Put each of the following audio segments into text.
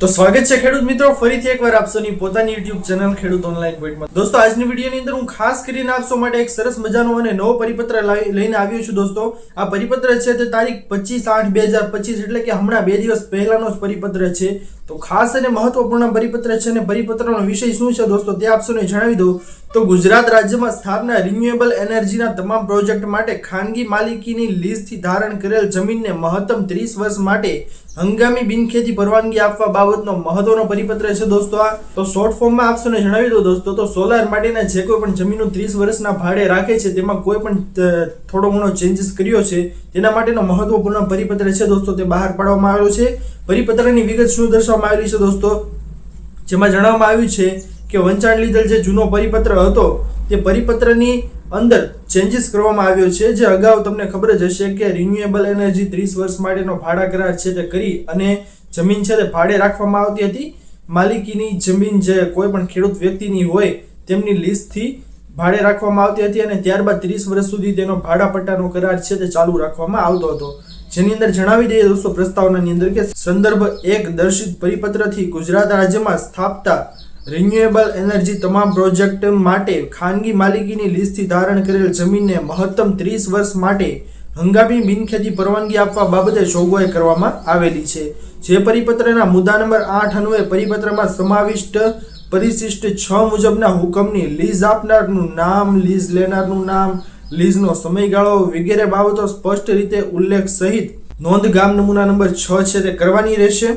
તો સ્વાગત છે ખેડૂત મિત્રો. ફરીથી એકવાર આપસોની પોતાની યુટ્યુબ ચેનલ ખેડૂત ઓનલાઈન પોઈન્ટમાં. દોસ્તો, આજની વિડીયોની અંદર હું ખાસ કરીને આપસો માટે એક સરસ મજાનો અને નવો પરિપત્ર લઈને આવ્યો છું દોસ્તો. આ પરિપત્ર છે તે તારીખ પચીસ આઠ બે હજાર પચીસ એટલે કે હમણાં બે દિવસ પહેલાનો જ પરિપત્ર છે. તો ખાસ અને મહત્વપૂર્ણ પરિપત્ર છે અને પરિપત્રનો વિષય શું છે દોસ્તો તે આપસોને જણાવી દઉં. તો ગુજરાત રાજ્યમાં સ્થાપના રિન્યુએબલ એનર્જીના તમામ પ્રોજેક્ટ માટે ખાનગી માલિકીની લીઝથી ધારણ કરેલ જમીનને મહત્તમ ત્રીસ વર્ષ માટે હંગામી બિનખેતી પરવાનગી આપવા બાબતનો મહત્વનો પરિપત્ર છે દોસ્તો આ. તો શોર્ટ ફોર્મમાં આપશોને જણાવી દો દોસ્તો. તો સોલાર માટેના જે કોઈ પણ જમીનો ત્રીસ વર્ષના ભાડે રાખે છે, તેમાં કોઈ પણ થોડો ઘણો ચેન્જીસ કર્યો છે, તેના માટેનો મહત્વપૂર્ણ પરિપત્ર છે દોસ્તો. તે બહાર પાડવામાં આવ્યો છે. પરિપત્રની વિગત શું દર્શાવવામાં આવેલી છે દોસ્તો? જેમાં જણાવવામાં આવ્યું છે કે વંચાણ લીધેલ જે જૂનો પરિપત્ર હતો, તે પરિપત્રની અંદર ચેન્જીસ કરવામાં આવ્યો છે. જે અગાઉ તમને ખબર જ હશે કે રિન્યુએબલ એનર્જી ત્રીસ વર્ષ માટેનો ભાડા કરાર છે તે કરી અને જમીન છે તે ભાડે રાખવામાં આવતી હતી. માલિકીની જમીન જે કોઈ પણ ખેડૂત વ્યક્તિની હોય તેમની લીઝથી ભાડે રાખવામાં આવતી હતી અને ત્યારબાદ ત્રીસ વર્ષ સુધી તેનો ભાડા પટ્ટાનો કરાર છે તે ચાલુ રાખવામાં આવતો હતો. જેની અંદર જણાવી દઈએ દોસ્તો, પ્રસ્તાવનાની અંદર કે સંદર્ભ એક દર્શિત પરિપત્રથી ગુજરાત રાજ્યમાં સ્થાપતા રિન્યુએબલ એનર્જી તમામ પ્રોજેક્ટ માટે ખાનગી માલિકીની લીઝથી ધારણ કરેલ જમીનને મહત્તમ ત્રીસ વર્ષ માટે હંગામી બિનખેતી પરવાનગી આપવા બાબતે જોગવાઈ કરવામાં આવેલી છે. જે પરિપત્રના મુદ્દા નંબર આઠ અન્વયે પરિપત્રમાં સમાવિષ્ટ પરિશિષ્ટ છ મુજબના હુકમની લીઝ આપનારનું નામ, લીઝ લેનારનું નામ, લીઝનો સમયગાળો વગેરે બાબતો સ્પષ્ટ રીતે ઉલ્લેખ સહિત નોંધ ગામ નમૂના નંબર છ છે તે કરવાની રહેશે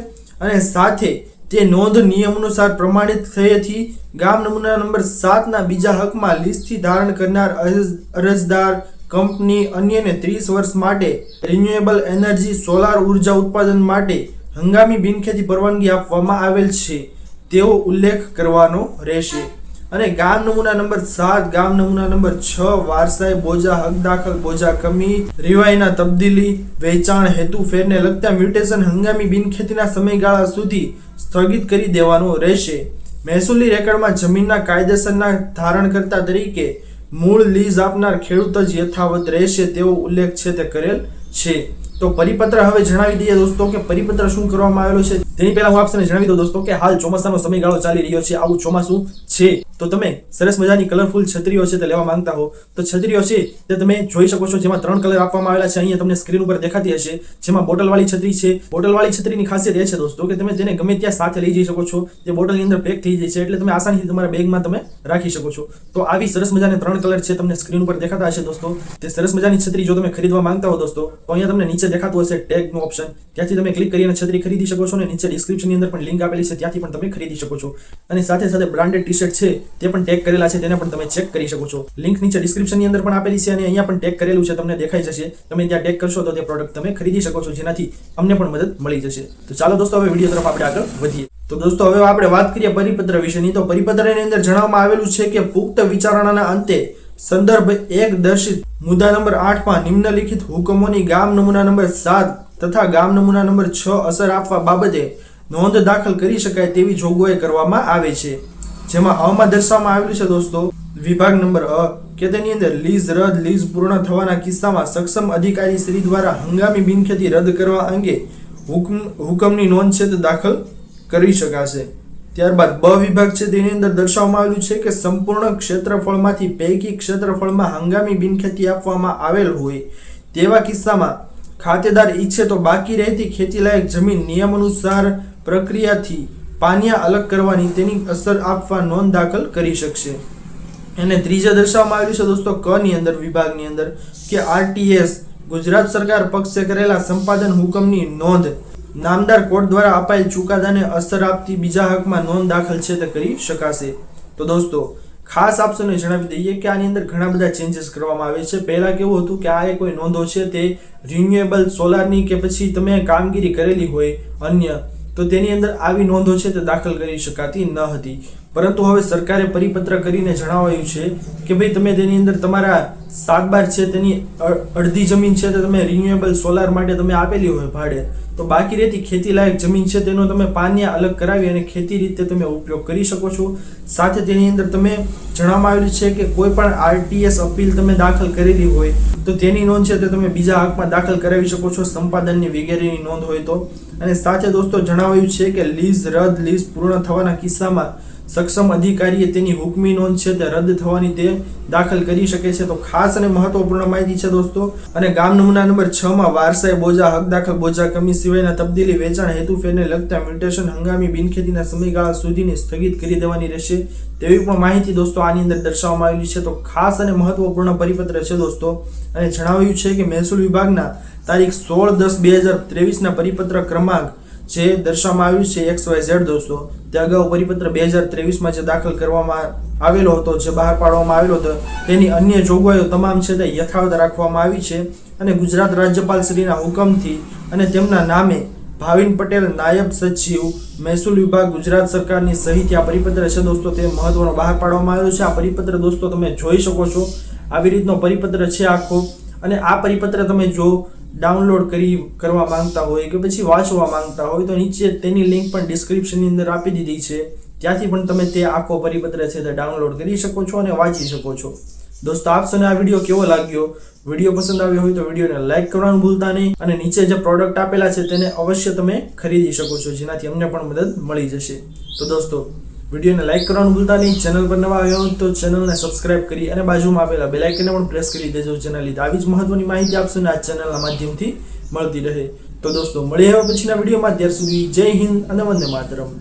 અને સાથે તે નોંધ નિયમ અનુસાર પ્રમાણિત થયેથી ગામ નમૂના નંબર સાતના બીજા હકમાં લીઝથી ધારણ કરનાર અરજ- અરજદાર કંપની અન્યને ત્રીસ વર્ષ માટે રિન્યુએબલ એનર્જી સોલાર ઊર્જા ઉત્પાદન માટે હંગામી બિનખેતી પરવાનગી આપવામાં આવેલ છે. તેવો ઉલ્લેખ કરવાનો રહેશે. અને ગામ નમૂના નંબર સાત, ગામ નમૂના નંબર છ, વારસાઈ બોજા, હક દાખલ, બોજા કમી રિવાઈના તબદીલી, વેચાણ હેતુ ફેરને લગતા મ્યુટેશન હંગામી બિનખેતીના સમયગાળા સુધી સ્થગિત કરી દેવાનો રહેશે. મહેસૂલી રેકર્ડમાં જમીનના કાયદેસરના ધારણકર્તા તરીકે મૂળ લીઝ આપનાર ખેડૂત જ યથાવત રહેશે તેવો ઉલ્લેખ છે તે કરેલ છે. તો પરિપત્ર હવે જણાવી દઈએ દોસ્તો કે પરિપત્ર શું કરવામાં આવેલો છે? તેની પહેલા હું આપને જણાવી દઉં દોસ્તો કે હાલ ચોમાસાનો સમયગાળો ચાલી રહ્યો છે. આવું ચોમાસું છે. તો તમે સરસ મજાની કલરફુલ છત્રીઓ છે તે લેવા માંગતા હો. તો છત્રીઓ છે તે તમે જોઈ શકો છો જેમાં ત્રણ કલર આપવામાં આવેલા છે. અહીંયા તમને સ્ક્રીન ઉપર દેખાતી હશે. જેમાં બોટલવાળી છત્રી છે. બોટલવાળી છત્રીની ખાસિયત એ છે દોસ્તો કે તમે તેને ગમે ત્યાં સાથે લઈ જઈ શકો છો. તે બોટલની અંદર પેક થઈ જાય છે એટલે તમે આસાનીથી તમારા બેગમાં તમે રાખી શકો છો. તો આવી સરસ મજાના ત્રણ કલર છે તમને સ્ક્રીન ઉપર દેખાતા હશે દોસ્તો. તે સરસ મજાની છત્રી જો તમે ખરીદવા માંગતા હો દોસ્તો, તો અહીંયા તમને નીચે દેખાતું હશે ટેગનું ઓપ્શન ત્યાંથી તમે ક્લિક કરીને છત્રી ખરીદી શકો છો અને નીચે ડિસ્ક્રિપ્શનની અંદર પણ લિંક આપેલી છે, ત્યાંથી પણ તમે ખરીદી શકો છો. અને સાથે સાથે બ્રાન્ડેડ ટી શર્ટ છે તે પણ ટેગ કરેલા છે, તેને પણ તમે ચેક કરી શકો છો. લિંક નીચે ડિસ્ક્રિપ્શનની અંદર પણ આપેલી છે અને અહીંયા પણ ટેગ કરેલું છે, તમને દેખાઈ જશે. તમે ત્યાં ટેગ કરશો તો તે પ્રોડક્ટ તમે ખરીદી શકો છો, જેનાથી અમને પણ મદદ મળી જશે. તો ચાલો દોસ્તો, હવે વીડિયો તરફ આપણે આગળ વધીએ. તો દોસ્તો, હવે આપણે વાત કરીએ પરિપત્ર વિશેની. તો પરિપત્રની અંદર જણાવવામાં આવેલું છે કે પુખ્ત વિચારણાના અંતે સંદર્ભ એક દર્શિત મુદ્દા નંબર આઠમાં નિમ્નલિખિત હુકમોની ગામ નમૂના નંબર સાત તથા ગામ નમૂના નંબર છ અસર આપવા બાબતે નોંધ દાખલ કરી શકાય તેવી જોગવાઈ કરવામાં આવે છે. જેમાં અમાં દર્શાવવામાં આવેલું છે દોસ્તો. વિભાગ નંબર અ, કે તેની અંદર લીઝ રદ, લીઝ પૂર્ણ થવાના કિસ્સામાં સક્ષમ અધિકારી શ્રી દ્વારા હંગામી બિનખેતી રદ કરવા અંગે હુકમ, હુકમની નોંધ છે તે દાખલ કરી શકાશે. ત્યારબાદ બ વિભાગ છે તેની અંદર દર્શાવવામાં આવેલું છે કે સંપૂર્ણ ક્ષેત્રફળમાંથી પૈકી ક્ષેત્રફળમાં હંગામી બિનખેતી આપવામાં આવેલ હોય તેવા કિસ્સામાં ખાતેદાર ઈચ્છે તો બાકી રહેતી ખેતીલાયક જમીન નિયમ અનુસાર પ્રક્રિયાથી પાનિયા અલગ કરવાની તેની અસર આપવા નોંધ દાખલ કરી શકશે. અને ત્રીજા દર્શાવવામાં આવ્યું છે દોસ્તો, ક ની અંદર, વિભાગની અંદર, કે આરટીએસ, ગુજરાત સરકાર પક્ષે કરેલા સંપાદન હુકમની નોંધ. નામદાર કોર્ટ દ્વારા અપાયેલ ચુકાદાને અસર આપતી બીજા હકમાં નોંધ દાખલ છે તે કરી શકાશે. તો દોસ્તો, ખાસ આપશોને જણાવી દઈએ કે આની અંદર ઘણા બધા ચેન્જીસ કરવામાં આવે છે. પહેલાં કેવું હતું કે આ એ કોઈ નોંધો છે તે રિન્યુએબલ સોલારની કે પછી તમે કામગીરી કરેલી હોય અન્ય તો તેની અંદર આવી નોંધો છે તે દાખલ કરી શકાતી ન હતી. પરંતુ હવે સરકારે પરિપત્ર કરીને જણાવાયું છે કે ભાઈ તમે તેની અંદર તમારા સાત બાર છે, તેની અડધી જમીન છે, તે તમે રિન્યુએબલ સોલાર માટે તમે આપેલી હોય ભાડે, તો બાકી રહેતી ખેતી લાયક જમીન છે, તેનો તમે પાનિયા અલગ કરાવી અને ખેતી રીતે તમે ઉપયોગ કરી શકો છો. સાથે તેની અંદર તમે જણાવવામાં આવેલું છે કે કોઈ પણ આરટીએસ અપીલ તમે દાખલ કરેલી હોય, તો તેની નોંધ છે તે તમે બીજા હકમાં દાખલ કરાવી શકો છો સંપાદનની વગેરેની નોંધ હોય તો. અને સાથે દોસ્તો જણાવાયું છે કે લીઝ, રદ લીઝ પૂર્ણ થવાના કિસ્સામાં સક્ષમ અધિકારીએ તેની હુકમી નોંધ છે તે રદ થવાની તે દાખલ કરી શકે છે. તો ખાસ અને મહત્વપૂર્ણ માહિતી છે દોસ્તો, અને ગામ નમૂના નંબર છ માં વારસાઈ બોજા, હક દાખલ બોજા કમી સિવાયના તબદીલી વેચાણ હેતુ ફેરને લગતા મ્યુટેશન હંગામી બિનખેતીના સમયગાળા સુધીની સ્થગિત કરી દેવાની રહેશે. તેવી પણ માહિતી દોસ્તો આની અંદર દર્શાવવામાં આવેલી છે. તો ખાસ અને મહત્વપૂર્ણ પરિપત્ર છે દોસ્તો, અને જણાવ્યું છે કે મહેસૂલ વિભાગના તારીખ સોળ દસ બે હજાર ત્રેવીસના પરિપત્ર ક્રમાંક જે દર્શાવવામાં આવ્યું છે એક્સ વાય ઝેડ દોસ્તો, તે અગાઉ પરિપત્ર બે હજાર ત્રેવીસમાં જે દાખલ કરવામાં આવેલો હતો, જે બહાર પાડવામાં આવેલો હતો, તેની અન્ય જોગવાઈઓ તમામ છે તે યથાવત રાખવામાં આવી છે અને ગુજરાત રાજ્યપાલ શ્રીના હુકમથી અને તેમના નામે ભાવિન પટેલ, નાયબ સચિવ, મહેસૂલ વિભાગ, ગુજરાત સરકારની સહીથી આ પરિપત્ર છે દોસ્તો, તે મહત્વનો બહાર પાડવામાં આવ્યો છે. આ પરિપત્ર દોસ્તો તમે જોઈ શકો છો. આવી રીતનો પરિપત્ર છે આખો અને આ પરિપત્ર તમે જો ડાઉનલોડ કરી કરવા માંગતા હોય કે પછી વાંચવા માંગતા હોય, તો નીચે તેની લિંક પણ ડિસ્ક્રિપ્શનની અંદર આપી દીધી છે. ત્યાંથી પણ તમે તે આખો પરિપત્ર છે તે ડાઉનલોડ કરી શકો છો અને વાંચી શકો છો. દોસ્તો, આપ સૌને આ વીડિયો કેવો લાગ્યો? વીડિયો પસંદ આવ્યો હોય તો વિડીયોને લાઇક કરવાનું ભૂલતા નહીં અને નીચે જે પ્રોડક્ટ આપેલા છે તેને અવશ્ય તમે ખરીદી શકો છો, જેનાથી અમને પણ મદદ મળી જશે. તો દોસ્તો વિડીયોને લાઈક કરવાનું ભૂલતા નહીં. ચેનલ પર નવા આવ્યો તો ચેનલને સબસ્ક્રાઇબ કરી અને બાજુમાં આપેલા બે લાઇકને પણ પ્રેસ કરી દેજો. જેના લીધે આવી જ મહત્વની માહિતી આપશો ને આ ચેનલના માધ્યમથી મળતી રહે. તો દોસ્તો, મળીએ હવે પછીના વિડીયોમાં. ત્યાર સુધી જય હિન્દ અને વંદે માતરમ.